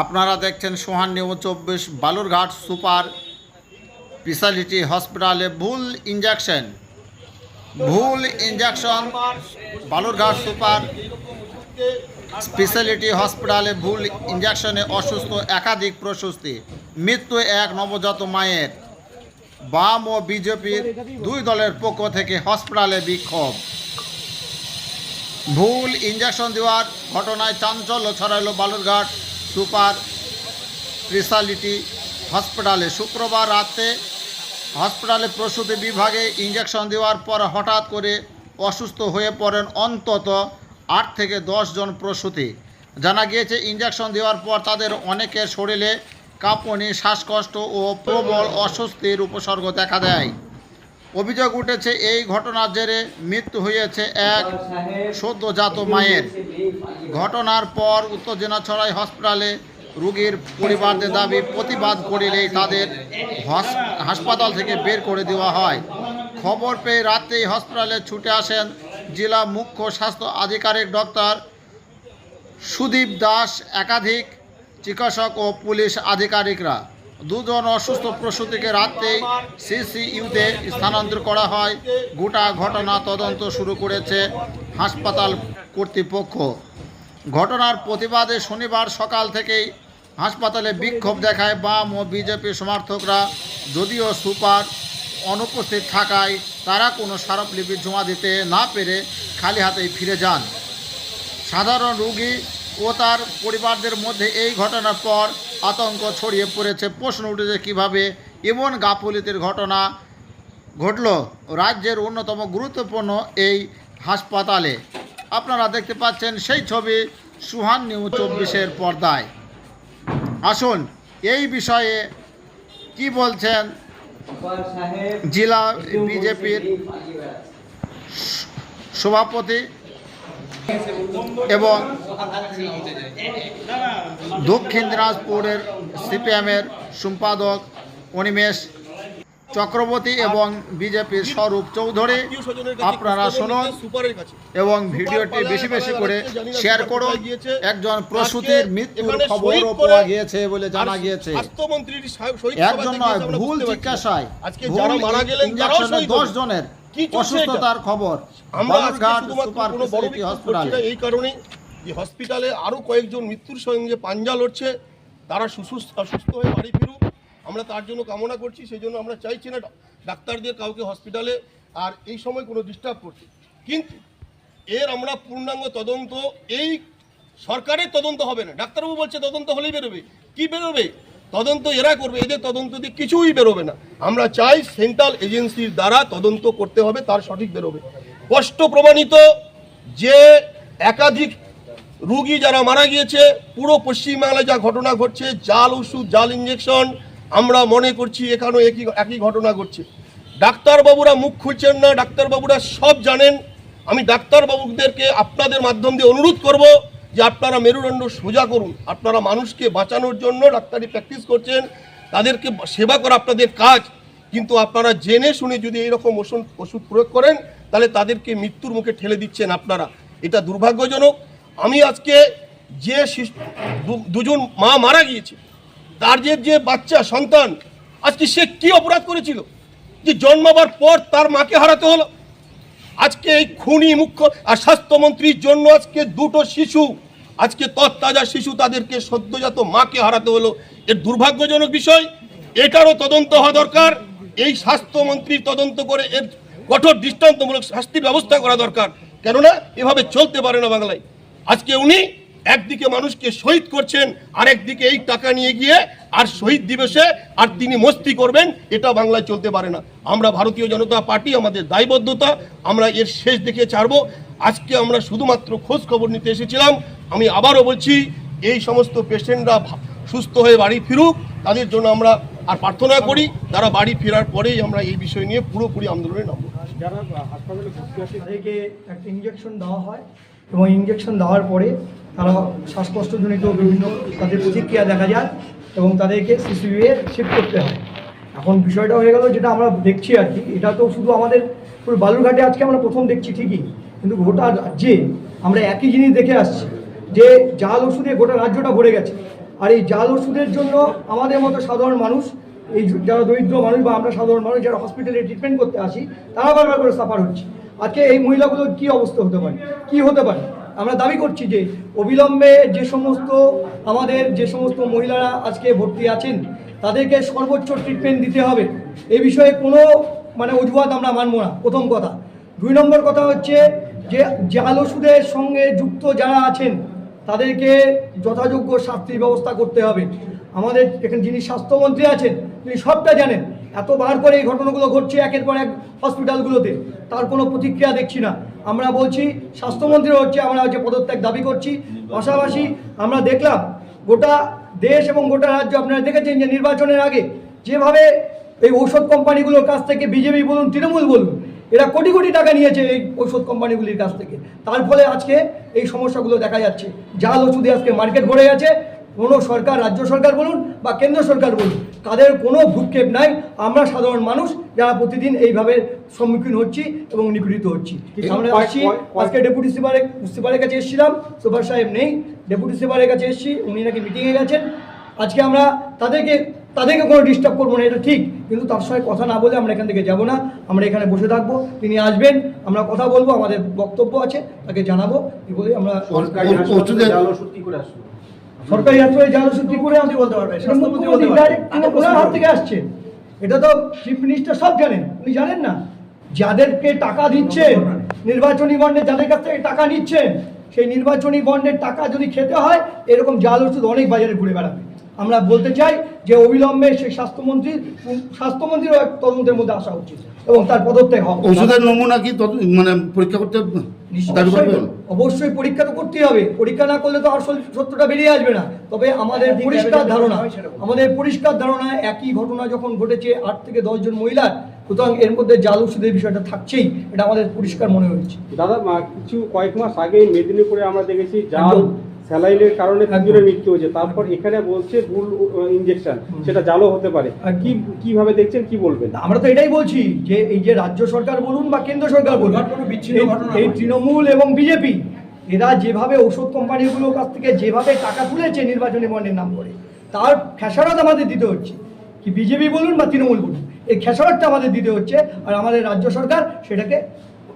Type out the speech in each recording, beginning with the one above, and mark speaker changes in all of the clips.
Speaker 1: আপনারা দেখছেন সোহান নিউ চব্বিশ, বালুরঘাট সুপার স্পেশালিটি হসপিটালে ভুল ইঞ্জেকশন ভুল ইঞ্জেকশন বালুরঘাট সুপার স্পেশালিটি হসপিটালে ভুল ইঞ্জেকশনে অসুস্থ, একাধিক প্রশস্তি। মৃত্যু এক, নবজাত মায়ের। বাম ও বিজেপির দুই দলের পক্ষ থেকে হসপিটালে বিক্ষোভ। ভুল ইঞ্জেকশন দেওয়ার ঘটনায় চাঞ্চল্য ছড়াইল বালুরঘাট সুপার স্পেশালিটি হসপিটালে শুক্রবার রাতে হসপিটালে প্রসূতি বিভাগে ইঞ্জেকশন দেওয়ার পর হঠাৎ করে অসুস্থ হয়ে পড়েন অন্তত আট থেকে দশ জন প্রসূতি। জানা গিয়েছে ইঞ্জেকশন দেওয়ার পর তাদের অনেকের শরীরে কাঁপুনি, শ্বাসকষ্ট ও প্রবল অস্বস্তির উপসর্গ দেখা দেয়। অভিযোগ উঠেছে, এই ঘটনার জেরে মৃত্যু হয়েছে এক সদ্যজাত মায়ের। ঘটনার পর উত্তর দিনাজপুর হসপিটালে। রোগীর পরিবারদের দাবি, প্রতিবাদ করিলেই তাদের হাসপাতাল থেকে বের করে দেওয়া হয়। খবর পেয়ে রাতেই হসপিটালে ছুটে আসেন জেলা মুখ্য স্বাস্থ্য আধিকারিক ডক্টর সুদীপ দাস, একাধিক চিকিৎসক ও পুলিশ আধিকারিকরা। দুজন অসুস্থ প্রসূতিকে রাতেই সিসিইউতে স্থানান্তর করা হয়। গোটা ঘটনা তদন্ত শুরু করেছে হাসপাতাল কর্তৃপক্ষ। ঘটনার প্রতিবাদে শনিবার সকাল থেকেই হাসপাতালে বিক্ষোভ দেখায় বাম ও বিজেপি সমর্থকরা। যদিও সুপার অনুপস্থিত থাকায় তারা কোনো স্মারকলিপি জমা দিতে না পেরে খালি হাতেই ফিরে যান। সাধারণ রোগী ও তার পরিবারদের মধ্যে এই ঘটনার পর আতঙ্ক ছড়িয়ে পড়েছে। প্রশ্ন উঠেছে কীভাবে এমন গাফলিতের ঘটনা ঘটল। রাজ্যের অন্যতম গুরুত্বপূর্ণ এই হাসপাতালে আপনারা দেখতে পাচ্ছেন সেই ছবি সুহান নিউ চব্বিশের পর্দায়। আসুন, এই বিষয়ে কি বলছেন জেলা বিজেপির সভাপতি এবং দক্ষিণ দিনাজপুরের সিপিএমের সম্পাদক অনিমেষ চক্রবর্তী এবং বিজেপির স্বরূপ চৌধুরী আপনারা শুনুন এবং ভিডিওটি বেশি বেশি করে শেয়ার করুন। একজন প্রসূতির মৃত্যুর খবরও পাওয়া গিয়েছে বলে জানা গিয়েছে। একজন নয় ভুল জিজ্ঞাসায়
Speaker 2: যারা মারা
Speaker 1: ইঞ্জেকশনে দশ জনের অসুস্থতার খবর। বালুরঘাট সুপার
Speaker 2: কোনো বড়
Speaker 1: ফেসিলিটি
Speaker 2: বিক্ষোভ
Speaker 1: হসপিটালে।
Speaker 2: এই কারণে যে হসপিটালে আরও কয়েকজন মৃত্যুর সঙ্গে পাঞ্জা লড়ছে তারা সুসুস্থ সুস্থ হয়ে বাড়ি ফিরুক। আমরা তার জন্য কামনা করছি, সেই জন্য আমরা চাইছি না ডাক্তারদের কাউকে হসপিটালে আর এই সময় কোনো ডিস্টার্ব করতে। কিন্তু এর আমরা পূর্ণাঙ্গ তদন্ত, এই সরকারের তদন্ত হবে না। ডাক্তারবাবু বলছে তদন্ত হলেই বেরোবে। কি বেরোবে? তদন্ত এরা করবে, এদের তদন্ত দিয়ে কিছুই বেরোবে না। আমরা চাই সেন্ট্রাল এজেন্সির দ্বারা তদন্ত করতে হবে, তার সঠিক বেরোবে। স্পষ্ট প্রমাণিত যে একাধিক রুগী যারা মারা গিয়েছে, পুরো পশ্চিমবাংলায় যা ঘটনা ঘটছে, জাল ওষুধ, জাল ইঞ্জেকশন আমরা মনে করছি এখানেও একই একই ঘটনা ঘটছে। ডাক্তারবাবুরা মুখ খুলছেন না, ডাক্তারবাবুরা সব জানেন। আমি ডাক্তারবাবুদেরকে আপনাদের মাধ্যম দিয়ে অনুরোধ করব যে আপনারা মেরুদণ্ড সোজা করুন। আপনারা মানুষকে বাঁচানোর জন্য ডাক্তারি প্র্যাকটিস করছেন, তাদেরকে সেবা করা আপনাদের কাজ। কিন্তু আপনারা জেনে শুনে যদি এইরকম ওষুধ ওষুধ প্রয়োগ করেন, তাহলে তাদেরকে মৃত্যুর মুখে ঠেলে দিচ্ছেন আপনারা। এটা দুর্ভাগ্যজনক। আমি আজকে যে দুজন মা মারা গিয়েছে তার যে যে বাচ্চা, সন্তান, আজকে সে কি অপরাধ করেছিল? যে জন্মাবার পর তার মাকে হারাতে হলো? আজকে এই খুনি মুখ্য আর স্বাস্থ্যমন্ত্রীর জন্য আজকে দুটো শিশু, আজকে তৎতাজা শিশু তাদেরকে সদ্যজাত মাকে হারাতে হলো। এর দুর্ভাগ্যজনক বিষয়, এটারও তদন্ত হওয়া দরকার। এই স্বাস্থ্যমন্ত্রীর তদন্ত করে এর কঠোর দৃষ্টান্তমূলক শাস্তির ব্যবস্থা করা দরকার। কেননা, এভাবে চলতে পারে না বাংলায়। আজকে উনি একদিকে মানুষকে শহীদ করছেন আর একদিকে এই টাকা নিয়ে গিয়ে আর শহীদ দিবসে আর তিনি মস্তি করবেন, এটা বাংলায় চলতে পারে না। আমরা ভারতীয় জনতা পার্টি, আমাদের দায়বদ্ধতা, আমরা এর শেষ দেখে ছাড়বো। আজকে আমরা শুধুমাত্র খোঁজ খবর নিতে এসেছিলাম। আমি আবারও বলছি, এই সমস্ত পেশেন্টরা সুস্থ হয়ে বাড়ি ফিরুক, তাদের জন্য আমরা আর প্রার্থনা করি, তারা বাড়ি ফেরার পরেই আমরা এই বিষয় নিয়ে পুরোপুরি আন্দোলনে নামবো।
Speaker 3: যারা হাসপাতালে একটা ইঞ্জেকশন দেওয়া হয়। এবং ইঞ্জেকশন দেওয়ার পরে তারা শ্বাসকষ্টজনিত বিভিন্ন তাদের প্রতিক্রিয়া দেখা যায় এবং তাদেরকে সিসিউয়ে শিফট করতে হয়। এখন বিষয়টা হয়ে গেল যেটা আমরা দেখছি আর কি, এটা তো শুধু আমাদের পুরো বালুরঘাটে আজকে আমরা প্রথম দেখছি ঠিকই, কিন্তু গোটা রাজ্যে আমরা একই জিনিস দেখে আসছি যে জাল ওষুধে গোটা রাজ্যটা ভরে গেছে। আর এই জাল ওষুধের জন্য আমাদের মতো সাধারণ মানুষ, এই যারা দরিদ্র মানুষ বা আমরা সাধারণ মানুষ যারা হসপিটালে ট্রিটমেন্ট করতে আসি, তারা বারবার করে সাফার হচ্ছে। আজকে এই মহিলাগুলোর কি অবস্থা হতে পারে? কি হতে পারে? আমরা দাবি করছি যে অবিলম্বে যে সমস্ত আমাদের যে সমস্ত মহিলারা আজকে ভর্তি আছেন, তাদেরকে সর্বোচ্চ ট্রিটমেন্ট দিতে হবে। এই বিষয়ে কোনো মানে অজুহাত আমরা মানবো না। প্রথম কথা। দুই নম্বর কথা হচ্ছে যে জাল ওষুধের সঙ্গে যুক্ত যারা আছেন, তাদেরকে যথাযোগ্য শাস্তির ব্যবস্থা করতে হবে। আমাদের এখানে যিনি স্বাস্থ্যমন্ত্রী আছেন, তিনি সবটা জানেন। এত বার করে এই ঘটনাগুলো ঘটছে একের পর এক হসপিটালগুলোতে, তার কোনো প্রতিক্রিয়া দেখছি না। আমরা বলছি স্বাস্থ্যমন্ত্রী হচ্ছে, আমরা হচ্ছে পদত্যাগ দাবি করছি। পাশাপাশি আমরা দেখলাম, গোটা দেশ এবং গোটা রাজ্য আপনারা দেখেছেন যে নির্বাচনের আগে যেভাবে এই ঔষধ কোম্পানিগুলোর কাছ থেকে, বিজেপি বলুন, তৃণমূল বলুন, এরা কোটি কোটি টাকা নিয়েছে এই ঔষধ কোম্পানিগুলির কাছ থেকে। তার ফলে আজকে এই সমস্যাগুলো দেখা যাচ্ছে। জাল ওষুধে আজকে মার্কেট ভরে গেছে। কোনো সরকার, রাজ্য সরকার বলুন বা কেন্দ্র সরকার বলুন তাদের কোনো ভূক্ষেপ নাই। আমরা সাধারণ মানুষ যারা প্রতিদিন এইভাবে সম্মুখীন হচ্ছি এবং নিপীড়িত হচ্ছি। আমরা আসছি আজকে ডেপুটি সুপারের সুপারের কাছে এসেছিলাম সুপার সাহেব নেই। ডেপুটি সুপারের কাছে এসেছি উনি নাকি মিটিংয়ে গেছেন। আজকে আমরা তাদেরকে তাদেরকে কোনো ডিস্টার্ব করব না এটা ঠিক। কিন্তু তার সঙ্গে কথা না বলে আমরা এখান থেকে যাব না। আমরা এখানে বসে থাকব তিনি আসবেন আমরা কথা বলব আমাদের বক্তব্য আছে তাকে জানাব। এই বলে আমরা
Speaker 4: সরকারি হাসপাতালে জাল ওষুধ কি করে
Speaker 3: আপনি বলতে পারবেন
Speaker 4: স্বাস্থ্যমন্ত্রী বলতে পারবেন।
Speaker 3: ওনার হাত থেকে আসছে। এটা তো চিফ মিনিস্টার সব জানেন। উনি জানেন না। যাদেরকে টাকা দিচ্ছেন নির্বাচনী বন্ডে যাদের কাছ থেকে টাকা নিচ্ছেন সেই নির্বাচনী বন্ডের টাকা যদি খেতে হয় এরকম জাল ওষুধ অনেক বাজারে ঘুরে বেড়াবে। আমরা বলতে চাই যে অবিলম্বে সেই স্বাস্থ্যমন্ত্রী স্বাস্থ্যমন্ত্রীর স্বাস্থ্যমন্ত্রীরও এক তদন্তের মধ্যে আসা উচিত এবং তার পদত্যাগ হবে।
Speaker 1: ওষুধের নমুনা কি মানে পরীক্ষা করতে
Speaker 3: অবশ্যই পরীক্ষা তো করতেই হবে। পরীক্ষা না করলে তো আর সত্যটা বেরিয়ে আসবে না। তবে আমাদের পরিষ্কার ধারণা আমাদের পরিষ্কার ধারণা একই ঘটনা যখন ঘটেছে আট থেকে দশজন মহিলার সুতরাং এর মধ্যে জাল ওষুধের বিষয়টা থাকছেই এটা আমাদের পরিষ্কার মনে হচ্ছে
Speaker 4: দাদা কিছু কয়েক মাস আগে মেদিনীপুরে আমরা দেখেছি জাল। স্যালাইনের কারণে তিনজনের মৃত্যু হয়েছে। তারপর এখানে বলছে ভুল ইনজেকশন
Speaker 3: হুম।
Speaker 4: সেটা জালও হতে পারে। কি কীভাবে দেখছেন কি বলবেন?
Speaker 3: আমরা তো এটাই বলছি যে এই যে রাজ্য সরকার বলুন বা কেন্দ্র সরকার বলুন এই তৃণমূল এবং বিজেপি এরা যেভাবে ওষুধ কোম্পানিগুলোর কাছ থেকে যেভাবে টাকা তুলেছে নির্বাচনী বন্ডের নাম করে তার খেসারত আমাদের দিতে হচ্ছে। কি বিজেপি বলুন বা তৃণমূল বলুন এই খেসারতটা আমাদের দিতে হচ্ছে আর আমাদের রাজ্য সরকার সেটাকে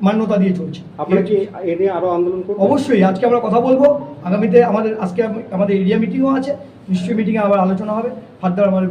Speaker 3: মান্যতা দিয়ে চলছে।
Speaker 4: আপনারা কি এ নিয়ে আরও আন্দোলন করবেন?
Speaker 3: অবশ্যই আজকে আমরা কথা বলব। আগামীতে আমাদের আজকে আমাদের এরিয়া মিটিংও আছে। নিশ্চয়ই মিটিংয়ে আবার আলোচনা হবে। ফার্দার আমাদের।